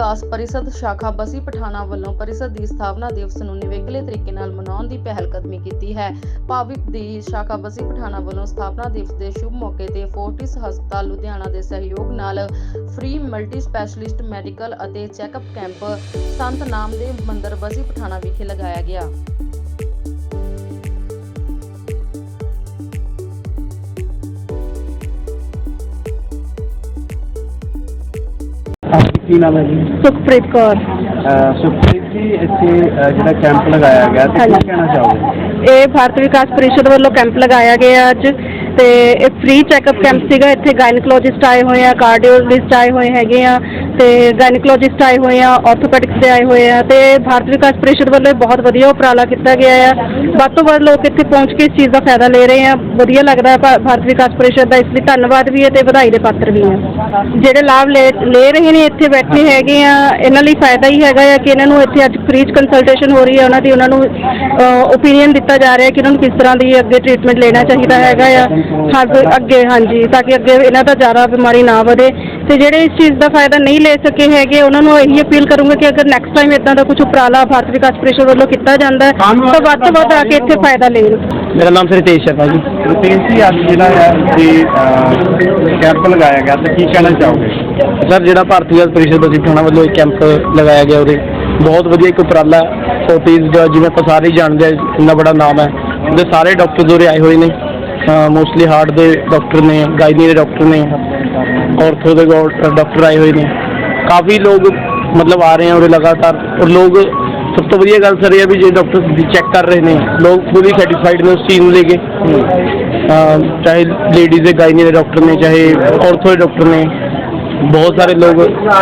ਵਿਕਾਸ ਪਰਿਸ਼ਦ ਸ਼ਾਖਾ ਬਸੀ ਪਠਾਣਾ ਵੱਲੋਂ ਪਰਿਸ਼ਦ ਦੀ ਸਥਾਪਨਾ ਦਿਵਸ ਨੂੰ ਨਿਵੇਕਲੇ ਤਰੀਕੇ ਨਾਲ ਮਨਾਉਣ ਦੀ ਪਹਿਲਕਦਮੀ ਕੀਤੀ ਹੈ। ਭਾਵਿਕ ਦੀ ਸ਼ਾਖਾ ਬਸੀ ਪਠਾਣਾ ਵੱਲੋਂ ਸਥਾਪਨਾ ਦਿਵਸ ਦੇ ਸ਼ੁਭ ਮੌਕੇ ਤੇ ਫੋਰਟਿਸ ਹਸਪਤਾਲ ਲੁਧਿਆਣਾ ਦੇ ਸਹਿਯੋਗ ਨਾਲ ਫ੍ਰੀ ਮਲਟੀ ਸਪੈਸ਼ਲਿਸਟ ਮੈਡੀਕਲ ਅਤੇ ਚੈੱਕਅਪ ਕੈਂਪ ਸੰਤ ਨਾਮਦੇਵ ਮੰਦਰ ਬਸੀ ਪਠਾਣਾ ਵਿਖੇ ਲਗਾਇਆ ਗਿਆ। ਕੀ ਨਾਮ ਹੈ ਜੀ? ਸੁਖਪ੍ਰੀਤ ਕੌਰ। ਅਹ ਸੁਖਪ੍ਰੀਤ ਜੀ ਇੱਥੇ ਅਹ ਜਿਹੜਾ ਕੈਂਪ ਲਗਾਇਆ ਗਿਆ ਤੇ ਕੀ ਹਾਂਜੀ। ਕਹਿਣਾ ਚਾਹੋਗੇ? ਇਹ ਭਾਰਤ ਵਿਕਾਸ ਪਰਿਸ਼ਦ ਵੱਲੋਂ ਕੈਂਪ ਲਗਾਇਆ ਗਿਆ ਅੱਜ। ਤੇ ਇਹ ਫ੍ਰੀ ਚੈੱਕਅਪ ਕੈਂਪ ਸੀਗਾ। ਇੱਥੇ ਗਾਇਨਕੋਲੋਜਿਸਟ ਆਏ ਹੋਏ ਆ ਕਾਰਡੀਓਲੋਜਿਸਟ ਆਏ ਹੋਏ ਹੈਗੇ ਆ ਤੇ ਗਾਇਨਕੋਲੋਜਿਸਟ ਆਏ ਹੋਏ ਆ ਆਰਥੋਪੈਡਿਕਸ ਦੇ ਆਏ ਹੋਏ ਆ ਤੇ ਭਾਰਤ ਵਿਕਾਸ ਪਰਿਸ਼ਦ ਵੱਲੋਂ ਇਹ ਬਹੁਤ ਵਧੀਆ ਉਪਰਾਲਾ ਕੀਤਾ ਗਿਆ ਆ। ਵੱਧ ਤੋਂ ਵੱਧ ਲੋਕ ਇੱਥੇ ਪਹੁੰਚ ਕੇ ਇਸ ਚੀਜ਼ ਦਾ ਫਾਇਦਾ ਲੈ ਰਹੇ ਆ। ਵਧੀਆ ਲੱਗਦਾ ਹੈ ਭਾ- ਭਾਰਤ ਵਿਕਾਸ ਪਰਿਸ਼ਦ ਦਾ, ਇਸ ਲਈ ਧੰਨਵਾਦ ਵੀ ਹੈ ਤੇ ਵਧਾਈ ਦੇ ਪਾਤਰ ਵੀ ਆ ਜਿਹੜੇ ਲਾਭ ਲੈ ਲੈ ਰਹੇ ਨੇ ਇੱਥੇ ਬੈਠੇ ਹੈਗੇ ਆ, ਇਹਨਾਂ ਲਈ ਫਾਇਦਾ ਹੀ ਹੈਗਾ ਆ ਕਿ ਇਹਨਾਂ ਨੂੰ ਇੱਥੇ ਅੱਜ ਫ੍ਰੀ ਕੰਸਲਟੇਸ਼ਨ ਹੋ ਰਹੀ ਹੈ। ਉਹਨਾਂ ਦੀ, ਉਹਨਾਂ ਨੂੰ ਓਪੀਨੀਅਨ ਦਿੱਤਾ ਜਾ ਰਿਹਾ ਕਿ ਇਹਨਾਂ ਨੂੰ ਕਿਸ ਤਰ੍ਹਾਂ ਦੀ ਅੱਗੇ ਟ੍ਰੀਟਮੈਂਟ ਲੈਣਾ ਚਾਹੀਦਾ ਹੈਗਾ ਆ। ਹਰ ਅੱਗੇ ਹਾਂਜੀ ਤਾਂ ਕਿ ਅੱਗੇ ਇਹਨਾਂ ਦਾ ਜ਼ਿਆਦਾ ਬਿਮਾਰੀ ਨਾ ਵਧੇ ਤੇ ਜਿਹੜੇ ਇਸ ਚੀਜ਼ ਦਾ ਫਾਇਦਾ ਨਹੀਂ ਲੈ ਸਕੇ ਹੈਗੇ ਉਹਨਾਂ ਨੂੰ ਇਹੀ ਅਪੀਲ ਕਰੂੰਗਾ ਕਿ ਅਗਰ ਨੈਕਸਟ ਟਾਈਮ ਇਦਾਂ ਦਾ ਕੁਝ ਉਪਰਾਲਾ ਭਾਰਤ ਵਿਕਾਸ ਪਰਿਸ਼ਦ ਵੱਲੋਂ ਕੀਤਾ ਜਾਂਦਾ ਹੈ ਤਾਂ ਵੱਧ ਤੋਂ ਵੱਧ ਆ ਕੇ ਇੱਥੇ ਫਾਇਦਾ ਲੈਣ ਮੇਰਾ ਨਾਮ ਰਿਤੇਸ਼ ਸ਼ਰਮਾ ਜੀ ਰਿਤੇਸ਼ ਜੀ ਅੱਜ ਜਿਹੜਾ ਹੈ ਇਹ ਕੈਂਪ ਲਗਾਇਆ ਗਿਆ ਤੇ ਕੀ ਕਹਿਣਾ ਚਾਹੋਗੇ? ਸਰ ਜਿਹੜਾ ਭਾਰਤੀ ਵਿਕਾਸ ਪਰਿਸ਼ਦ ਬਸੀ ਪਠਾਣਾ ਵੱਲੋਂ ਇੱਕ ਕੈਂਪ ਲਗਾਇਆ ਗਿਆ ਉਹਦੇ ਬਹੁਤ ਵਧੀਆ ਇੱਕ ਉਪਰਾਲਾ ਫੋਰਟੀਜ਼ ਦਾ ਜਿਵੇਂ ਆਪਾਂ ਸਾਰੇ ਹੀ ਜਾਣਦੇ ਆ ਇੰਨਾ ਬੜਾ ਨਾਮ ਹੈ ਉਹਦੇ ਸਾਰੇ ਡਾਕਟਰ ਉਰੇ ਆਏ ਹੋਏ ਨੇ। ਮੋਸਟਲੀ ਹਾਰਟ ਦੇ ਡਾਕਟਰ ਨੇ ਗਾਇਨੀ ਦੇ ਡਾਕਟਰ ਨੇ ਔਰਥੋ ਦੇ ਡਾਕਟਰ ਆਏ ਹੋਏ ਨੇ। ਕਾਫੀ ਲੋਕ ਮਤਲਬ ਆ ਰਹੇ ਆ ਉਰੇ ਲਗਾਤਾਰ ਔਰ ਲੋਕ ਸਭ ਤੋਂ ਵਧੀਆ ਗੱਲ ਸਰ ਇਹ ਹੈ ਵੀ ਜੇ ਡਾਕਟਰ ਚੈੱਕ ਕਰ ਰਹੇ ਨੇ, ਲੋਕ ਪੂਰੀ ਸੈਟੀਸਫਾਈਡ ਨੇ ਉਸ ਚੀਜ਼ ਨੂੰ ਲੈ ਕੇ। ਚਾਹੇ ਲੇਡੀਜ਼ ਦੇ ਗਾਇਨੀ ਦੇ ਡਾਕਟਰ ਨੇ, ਚਾਹੇ ਔਰਥੋ ਦੇ ਡਾਕਟਰ ਨੇ, ਬਹੁਤ ਸਾਰੇ ਲੋਕ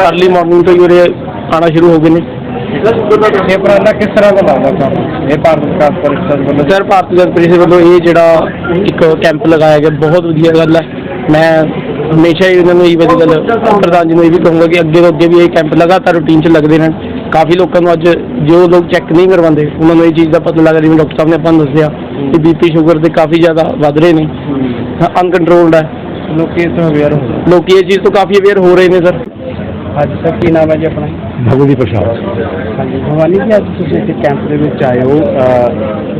ਅਰਲੀ ਮਾਰਨਿੰਗ ਤੋਂ ਹੀ ਉਰੇ ਆਉਣਾ ਸ਼ੁਰੂ ਹੋ ਗਏ ਨੇ। ਇਹ ਉਪਰਾਲਾ ਕਿਸ ਤਰ੍ਹਾਂ ਦਾ ਲੱਗਦਾ ਤੁਹਾਨੂੰ? ਇਹ ਭਾਰਤ ਵਿਕਾਸ ਪਰਿਸ਼ਦ ਵੱਲੋਂ? ਸਰ ਭਾਰਤੀ ਜਨ ਪਰਿਸ਼ਦ ਵੱਲੋਂ ਇਹ ਜਿਹੜਾ ਇੱਕ ਕੈਂਪ ਲਗਾਇਆ ਗਿਆ ਬਹੁਤ ਵਧੀਆ ਗੱਲ ਹੈ। ਮੈਂ ਹਮੇਸ਼ਾ ਹੀ ਇਹਨਾਂ ਨੂੰ ਇਹ ਵਧੀਆ ਗੱਲ ਪ੍ਰਧਾਨ ਜੀ ਨੂੰ ਇਹ ਵੀ ਕਹੂੰਗਾ ਕਿ ਅੱਗੇ ਤੋਂ ਅੱਗੇ ਵੀ ਇਹ ਕੈਂਪ ਲਗਾਤਾਰ ਰੂਟੀਨ 'ਚ ਲੱਗਦੇ ਰਹਿਣ। ਕਾਫੀ ਲੋਕਾਂ ਨੂੰ ਅੱਜ ਜੋ ਲੋਕ ਚੈੱਕ ਨਹੀਂ ਕਰਵਾਉਂਦੇ ਉਹਨਾਂ ਨੂੰ ਇਹ ਚੀਜ਼ ਦਾ ਪਤਾ ਲੱਗ ਰਿਹਾ ਜਿਵੇਂ ਡਾਕਟਰ ਸਾਹਿਬ ਨੇ ਆਪਾਂ ਨੂੰ ਦੱਸਿਆ ਕਿ ਬੀਪੀ ਸ਼ੂਗਰ ਤੇ ਕਾਫੀ ਜ਼ਿਆਦਾ ਵੱਧ ਰਹੇ ਨੇ। ਅਨਕੰਟਰੋਲਡ ਹੈ। ਲੋਕੀ ਇਸ ਤੋਂ ਅਵੇਅਰ ਹੋ ਲੋਕੀ ਇਹ ਚੀਜ਼ ਤੋਂ ਕਾਫੀ ਅਵੇਅਰ ਹੋ ਰਹੇ ਨੇ ਸਰ। ਅੱਜ ਸਰ ਕੀ ਨਾਮ ਹੈ ਜੀ ਆਪਣਾ? ਭਗਵਤੀ ਪ੍ਰਸ਼ਾਦ। ਹਾਂਜੀ ਭਵਾਨੀ ਜੀ ਅੱਜ ਤੁਸੀਂ ਇੱਥੇ ਕੈਂਪ ਦੇ ਵਿੱਚ ਆਏ ਹੋ। ਅਹ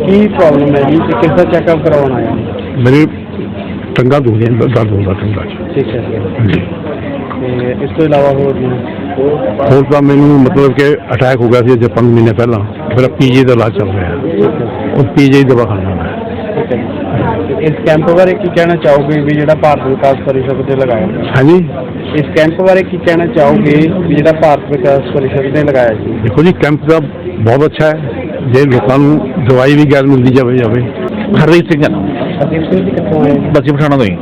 ਕੀ ਪ੍ਰੋਬਲਮ ਹੈ ਜੀ ਤੇ ਕਿਸ ਦਾ ਚੈੱਕਅਪ ਕਰਵਾਉਣ ਆਏ ਹੋ? ਮੇਰੇ ਟੰਗਾ ਦੁਖਦੀਆਂ ਨੇ, ਦਰਦ ਹੁੰਦਾ ਟੰਗਾ 'ਚ। ਠੀਕ ਹੈ ਜੀ। ਹਾਂਜੀ। ਤੇ ਇਸ ਤੋਂ ਇਲਾਵਾ ਹੋਰ ਜੀ? ਹੋਰ ਤਾਂ ਮੈਨੂੰ ਮਤਲਬ ਕਿ ਅਟੈਕ ਹੋ ਗਿਆ ਸੀ 5 ਮਹੀਨੇ ਪਹਿਲਾਂ। ਮੇਰਾ ਪੀਜੀ ਦਾ ਇਲਾਜ ਚੱਲ ਰਿਹਾ। ਉਹ ਪੀਜੀ ਦਵਾ ਖਾਣਾ ਜੀ। ਇਸ ਕੈਂਪ ਬਾਰੇ ਕੀ ਕਹਿਣਾ ਚਾਹੋਗੇ ਵੀ ਜਿਹੜਾ ਭਾਰਤ ਵਿਕਾਸ ਪਰਿਸ਼ਦ ਦੇ ਲਗਾਇਆ ਗਿਆ? ਹਾਂਜੀ। ਇਸ ਕੈਂਪ ਬਾਰੇ ਕੀ ਕਹਿਣਾ ਚਾਹੋਗੇ ਵੀ ਜਿਹੜਾ ਭਾਰਤ ਵਿਕਾਸ ਪਰਿਸ਼ਦ ਨੇ ਲਗਾਇਆ ਜੀ ਦੇਖੋ ਜੀ ਕੈਂਪ ਦਾ ਬਹੁਤ ਅੱਛਾ ਹੈ। ਜੇ ਲੋਕਾਂ ਨੂੰ ਦਵਾਈ ਵੀ ਗੈਰ ਮਿਲਦੀ ਜਾਵੇ ਜਾਵੇ। ਹਰਦੀਪ ਸਿੰਘ ਅਦੀਪ ਸਿੰਘ ਜੀ ਕਿੱਥੋਂ ਆਏ? ਬਸੀ ਪਠਾਣਾ ਤੋਂ ਹੀ।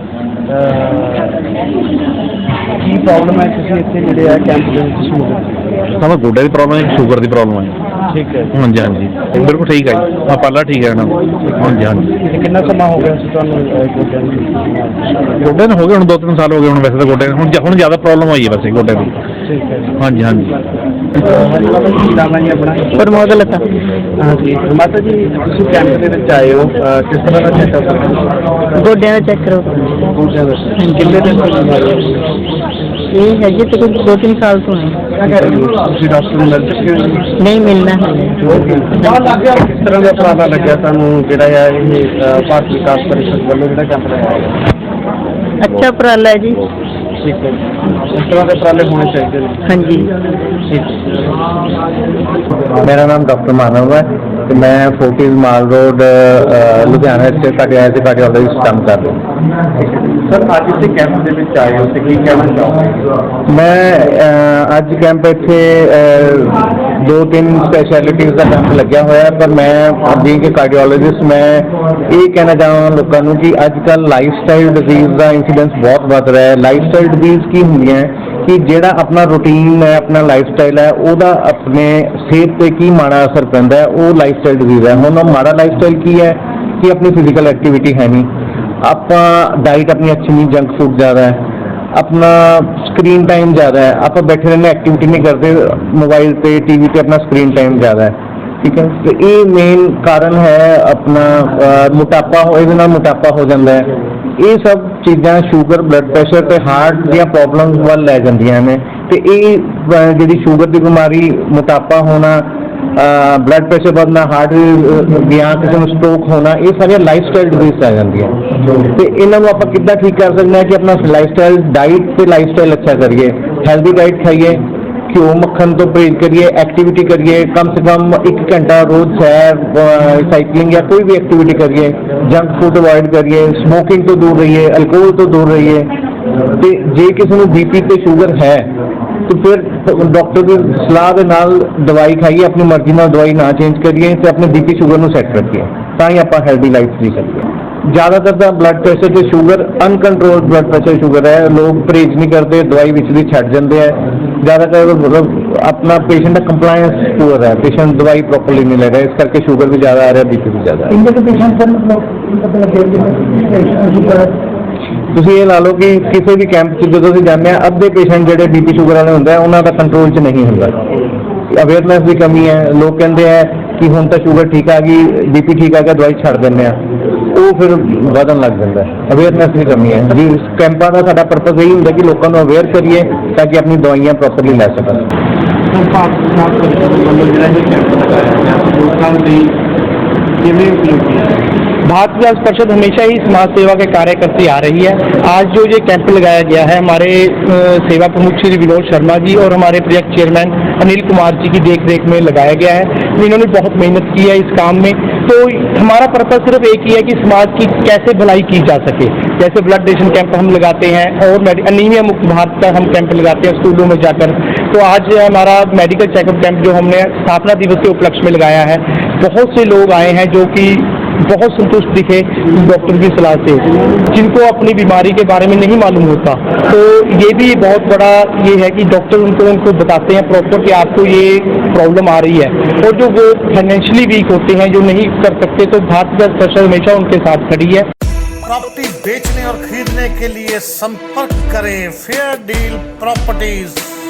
ਕੀ ਪ੍ਰੋਬਲਮ ਹੈ ਤੁਸੀਂ ਇੱਥੇ ਜਿਹੜੇ ਆ ਕੈਂਪ ਦੇ ਵਿੱਚ? ਸਾਨੂੰ ਗੋਡੇ ਦੀ ਪ੍ਰੋਬਲਮ ਹੈ ਸ਼ੂਗਰ ਦੀ ਪ੍ਰੋਬਲਮ ਹੈ। ਠੀਕ ਹੈ ਹਾਂਜੀ ਹਾਂਜੀ। ਬਿਲਕੁਲ ਠੀਕ ਹੈ ਜੀ। ਆ ਪਹਿਲਾਂ ਠੀਕ ਹੈ ਨਾ ਹਾਂਜੀ ਹਾਂਜੀ। ਤੇ ਕਿੰਨਾ ਸਮਾਂ ਹੋ ਗਿਆ ਸੀ ਤੁਹਾਨੂੰ ਅਹ, ਗੋਡਿਆਂ ਦੀ ਗੋਡੇ ਨੂੰ ਹੋ ਗਏ ਹੁਣ ਦੋ ਤਿੰਨ ਸਾਲ ਹੋ ਗਏ ਹੁਣ ਵੈਸੇ ਤਾਂ ਗੋਡੇ ਨੂੰ। ਹੁਣ ਜ- ਹੁਣ ਜ਼ਿਆਦਾ ਪ੍ਰੋਬਲਮ ਹੋਈ ਹੈ ਵੈਸੇ ਗੋਡੇ ਦੀ। ਠੀਕ ਹੈ ਜੀ। ਹਾਂਜੀ ਹਾਂਜੀ। ਹਾਂਜੀ ਬਾਬਾ ਜੀ ਕੀ ਨਾਮ ਹੈ ਜੀ ਆਪਣਾ? ਪ੍ਰਮੋਦ ਲਤਾ। ਹਾਂਜੀ। ਮਾਤਾ ਜੀ ਤੁਸੀਂ ਕੈਂਪ ਦੇ ਵਿੱਚ ਆਏ ਹੋ ਅਹ, ਕਿਸ ਤਰ੍ਹਾਂ ਦਾ ਚੈੱਕਅਪ ਗੋਡਿਆਂ ਦਾ ਚੈੱਕ ਕਰੋ। ਕਿੰਨੇ ਦਿਨ ਤੋਂ ਬਿਮਾਰੀ ਹੈ ਇਹ ਹੈਗੇ ਤੇ ਦੋ ਤਿੰਨ ਸਾਲ ਤੋਂ ਹੈ ਤੁਸੀਂ ਡਾਕਟਰ ਨੂੰ ਮਿਲ ਚੁੱਕੇ ਹੋ ਜੀ? ਨਹੀਂ ਮਿਲਣਾ ਹੈ। ਕਿਸ ਤਰ੍ਹਾਂ ਦਾ ਉਪਰਾਲਾ ਲੱਗਿਆ ਤੁਹਾਨੂੰ ਜਿਹੜਾ ਆ ਇਹ ਅਹ, ਭਾਰਤ ਵਿਕਾਸ ਪਰਿਸ਼ਦ ਵੱਲੋਂ ਜਿਹੜਾ ਕੈਂਪ ਲਗਾਇਆ ਗਿਆ? ਅੱਛਾ ਉਪਰਾਲਾ ਹੈ ਜੀ। ਠੀਕ ਹੈ ਇਸ ਤਰ੍ਹਾਂ ਦੇ ਉਪਰਾਲੇ ਹੋਣੇ ਚਾਹੀਦੇ ਨੇ। ਹਾਂਜੀ। ਮੇਰਾ ਨਾਮ ਡਾਕਟਰ ਮਾਨਵ ਹੈ। ਤੇ ਮੈਂ ਫੋਰਟਿਸ ਮਾਲ ਰੋਡ ਲੁਧਿਆਣਾ ਇੱਥੇ ਕਾਰਡੀਆਲਜੀ ਕਾਰਡੀਓਲੋਜਿਸਟ ਕੰਮ ਕਰ ਰਿਹਾ। ਸਰ ਅੱਜ ਇੱਥੇ ਕੈਂਪ ਦੇ ਵਿੱਚ ਆਏ ਹੋ ਤੇ ਕੀ ਕਹਿਣਾ ਚਾਹੋਗੇ? ਮੈਂ ਅਹ, ਅੱਜ ਕੈਂਪ ਇੱਥੇ ਅਹ, ਦੋ ਤਿੰਨ ਸਪੈਸ਼ਲਿਟੀਜ਼ ਦਾ ਕੈਂਪ ਲੱਗਿਆ ਹੋਇਆ ਹੈ, ਪਰ ਮੈਂ ਬੀਇੰਗ ਕਿ ਕਾਰਡੀਓਲੋਜਿਸਟ ਮੈਂ ਇਹ ਕਹਿਣਾ ਚਾਹਾਂਗਾ ਲੋਕਾਂ ਨੂੰ ਕਿ ਅੱਜ ਕੱਲ ਲਾਈਫਸਟਾਈਲ ਡਿਜ਼ੀਜ਼ ਦਾ ਇਨਸੀਡੈਂਸ ਬਹੁਤ ਵੱਧ ਰਿਹਾ ਹੈ। ਲਾਈਫਸਟਾਈਲ ਡਿਜ਼ੀਜ਼ ਕੀ ਹੁੰਦੀਆਂ ਹੈ? ਕਿ ਜਿਹੜਾ ਆਪਣਾ ਰੂਟੀਨ ਹੈ ਆਪਣਾ ਲਾਈਫ ਸਟਾਈਲ ਹੈ ਉਹਦਾ ਆਪਣੇ ਸਿਹਤ ਤੇ ਕੀ ਮਾੜਾ ਅਸਰ ਪੈਂਦਾ ਹੈ ਉਹ ਲਾਈਫਸਟਾਈਲ ਡਿਜ਼ੀਜ਼ ਹੈ। ਹੁਣ ਉਹ ਮਾੜਾ ਲਾਈਫਸਟਾਈਲ ਕੀ ਹੈ ਕਿ ਆਪਣੀ ਫਿਜ਼ੀਕਲ ਐਕਟੀਵਿਟੀ ਹੈ ਨਹੀਂ। ਆਪਾਂ ਡਾਈਟ ਆਪਣੀ ਅੱਛੀ ਨਹੀਂ ਜੰਕ ਫੂਡ ਜ਼ਿਆਦਾ ਹੈ। ਆਪਣਾ ਸਕਰੀਨ ਟਾਈਮ ਜ਼ਿਆਦਾ ਹੈ। ਆਪਾਂ ਬੈਠੇ ਰਹਿੰਦੇ ਐਕਟੀਵਿਟੀ ਨਹੀਂ ਕਰਦੇ ਮੋਬਾਈਲ ਤੇ ਟੀਵੀ ਤੇ ਆਪਣਾ ਸਕਰੀਨ ਟਾਈਮ ਜ਼ਿਆਦਾ ਹੈ। ਠੀਕ ਹੈ? ਤੇ ਇਹ ਮੇਨ ਕਾਰਨ ਹੈ ਆਪਣਾ ਅਹ, ਮੋਟਾਪਾ ਹੋ ਇਹਦੇ ਨਾਲ ਮੋਟਾਪਾ ਹੋ ਜਾਂਦਾ ਹੈ। ਇਹ ਸਭ ਚੀਜ਼ਾਂ ਸ਼ੂਗਰ ਬਲੱਡ ਪ੍ਰੈਸ਼ਰ ਤੇ ਹਾਰਟ ਦੀਆਂ ਪ੍ਰੋਬਲਮਸ ਵੱਲ ਲੈ ਜਾਂਦੀਆਂ ਨੇ। ਤੇ ਇਹ ਅਹ, ਜਿਹੜੀ ਸ਼ੂਗਰ ਦੀ ਬਿਮਾਰੀ ਮੋਟਾਪਾ ਹੋਣਾ ਬਲੱਡ ਪ੍ਰੈਸ਼ਰ ਵਧਣਾ ਹਾਰਟ ਦੀਆਂ ਕਿਸੇ ਨੂੰ ਸਟ੍ਰੋਕ ਹੋਣਾ ਇਹ ਸਾਰੀਆਂ ਲਾਈਫ ਸਟਾਈਲ ਡਿਜ਼ੀਜ਼ ਆ ਜਾਂਦੀਆਂ। ਤੇ ਇਹਨਾਂ ਨੂੰ ਆਪਾਂ ਕਿੱਦਾਂ ਠੀਕ ਕਰ ਸਕਦੇ ਹਾਂ ਕਿ ਆਪਣਾ ਲਾਈਫ ਲਾਈਫਸਟਾਈਲ ਡਾਈਟ ਤੇ ਲਾਈਫਸਟਾਈਲ ਅੱਛਾ ਕਰੀਏ। ਹੈਲਦੀ ਡਾਈਟ ਖਾਈਏ। ਘਿਓ ਮੱਖਣ ਤੋਂ ਪਰਹੇਜ਼ ਕਰੀਏ ਐਕਟੀਵਿਟੀ ਕਰੀਏ, ਕਮ ਸੇ ਕਮ 1 ਘੰਟਾ ਰੋਜ਼ ਸੈਰ ਸਾਈਕਲਿੰਗ ਜਾਂ ਕੋਈ ਵੀ ਐਕਟੀਵਿਟੀ ਕਰੀਏ ਜੰਕ ਫੂਡ ਅਵੋਇਡ ਕਰੀਏ ਸਮੋਕਿੰਗ ਤੋਂ ਦੂਰ ਰਹੀਏ ਅਲਕੋਹਲ ਤੋਂ ਦੂਰ ਰਹੀਏ, ਤੇ ਜੇ ਕਿਸੇ ਨੂੰ ਬੀਪੀ ਤੇ ਸ਼ੂਗਰ ਹੈ, ਤਾਂ ਫਿਰ ਡਾਕਟਰ ਦੀ ਸਲਾਹ ਦੇ ਨਾਲ ਦਵਾਈ ਖਾਈਏ, ਆਪਣੀ ਮਰਜ਼ੀ ਨਾਲ ਦਵਾਈ ਨਾ ਚੇਂਜ ਕਰੀਏ ਤੇ ਆਪਣੇ ਬੀਪੀ ਸ਼ੂਗਰ ਨੂੰ ਸੈੱਟ ਰੱਖੀਏ, ਤਾਂ ਹੀ ਆਪਾਂ ਹੈਲਦੀ ਲਾਈਫ ਜੀ ਸਕੀਏ। ਜ਼ਿਆਦਾਤਰ ਤਾਂ ਬਲੱਡ ਪ੍ਰੈਸ਼ਰ ਤੇ sugar uncontrolled blood pressure sugar ਹੈ, ਲੋਕ ਪਰਹੇਜ਼ ਨਹੀਂ ਕਰਦੇ, ਦਵਾਈ ਵਿੱਚ ਦੀ ਛੱਡ ਜਾਂਦੇ ਆ ਜ਼ਿਆਦਾਤਰ ਮਤਲਬ ਆਪਣਾ ਪੇਸ਼ੈਂਟ ਦਾ ਕੰਪਲਾਈਂਸ ਪੂਰ ਹੈ ਪੇਸ਼ੈਂਟ ਦਵਾਈ ਪ੍ਰੋਪਰਲੀ ਨਹੀਂ ਲੈ ਰਿਹਾ ਇਸ ਕਰਕੇ ਸ਼ੂਗਰ ਵੀ ਜ਼ਿਆਦਾ ਆ ਰਿਹਾ ਬੀਪੀ ਵੀ ਜ਼ਿਆਦਾ ਆ ਰਿਹਾ इनके तो पेशेंट सर मतलब पता लगे शुगर ਤੁਸੀਂ ਇਹ ਲਾ ਲਓ ਕਿ ਕਿਸੇ ਵੀ ਕੈਂਪ 'ਚ ਜਦੋਂ ਅਸੀਂ ਜਾਂਦੇ ਆ ਅੱਧੇ ਪੇਸ਼ੈਂਟ ਜਿਹੜੇ ਬੀਪੀ ਸ਼ੂਗਰ ਵਾਲੇ ਹੁੰਦੇ ਆ ਉਹਨਾਂ ਦਾ ਕੰਟਰੋਲ 'ਚ ਨਹੀਂ ਹੁੰਦਾ ਅਵੇਅਰਨੈਸ ਦੀ ਕਮੀ ਹੈ ਲੋਕ ਕਹਿੰਦੇ ਆ ਕਿ ਹੁਣ ਤਾਂ ਸ਼ੂਗਰ ਠੀਕ ਆ ਗਈ ਬੀਪੀ ਠੀਕ ਆ ਗਿਆ ਦਵਾਈ ਛੱਡ ਦਿੰਦੇ ਆ ਉਹ ਫਿਰ ਵਧਣ ਲੱਗ ਜਾਂਦਾ ਹੈ ਅਵੇਅਰਨੈਸ ਦੀ ਕਮੀ ਹੈ ਜੀ ਇਸ ਕੈਂਪਾਂ ਦਾ ਸਾਡਾ ਪਰਪਸ ਇਹੀ ਹੁੰਦਾ ਕਿ ਲੋਕਾਂ ਨੂੰ ਅਵੇਅਰ ਕਰੀਏ ਤਾਂ ਕਿ ਆਪਣੀ ਦਵਾਈਆਂ ਪ੍ਰੋਪਰਲੀ ਲੈ ਸਕਣ ਸਰ ਭਾਰਤ ਵਿਕਾਸ ਪਰਿਸ਼ਦ ਵੱਲੋਂ ਜਿਹੜਾ ਇਹ ਕੈਂਪ ਲਗਾਇਆ ਗਿਆ ਲੋਕਾਂ ਲਈ ਕਿਵੇਂ ਉਪਯੋਗੀ ਹੈ भारत विकास परिषद हमेशा ही समाज सेवा के कार्य करती आ रही है आज जो ये कैंप लगाया गया है हमारे अ, सेवा प्रमुख श्री विनोद शर्मा जी और हमारे प्रोजेक्ट चेयरमैन अनिल कुमार जी की देख रेख में लगाया गया है इन्होंने बहुत मेहनत की है इस काम में तो हमारा पर्पज सिर्फ़ एक ही है कि समाज की कैसे भलाई की जा सके। जैसे ब्लड डोनेशन कैंप हम लगाते हैं और अनिमिया मुक्त भारत का हम कैंप लगाते हैं स्कूलों में जाकर। तो आज हमारा मेडिकल चेकअप कैंप जो हमने स्थापना दिवस के उपलक्ष्य में लगाया है, बहुत से लोग आए हैं जो कि बहुत संतुष्ट दिखे डॉक्टर की सलाह से। जिनको अपनी बीमारी के बारे में नहीं मालूम होता। तो ये भी बहुत बड़ा ये है कि डॉक्टर उनको उनको बताते हैं प्रॉपर कि आपको ये प्रॉब्लम आ रही है। और जो वो फाइनेंशियली वीक होते हैं, जो नहीं कर सकते तो भारत का स्पेशल हमेशा उनके साथ खड़ी है। प्रॉपर्टी बेचने और खरीदने के लिए संपर्क करें। Fair deal properties.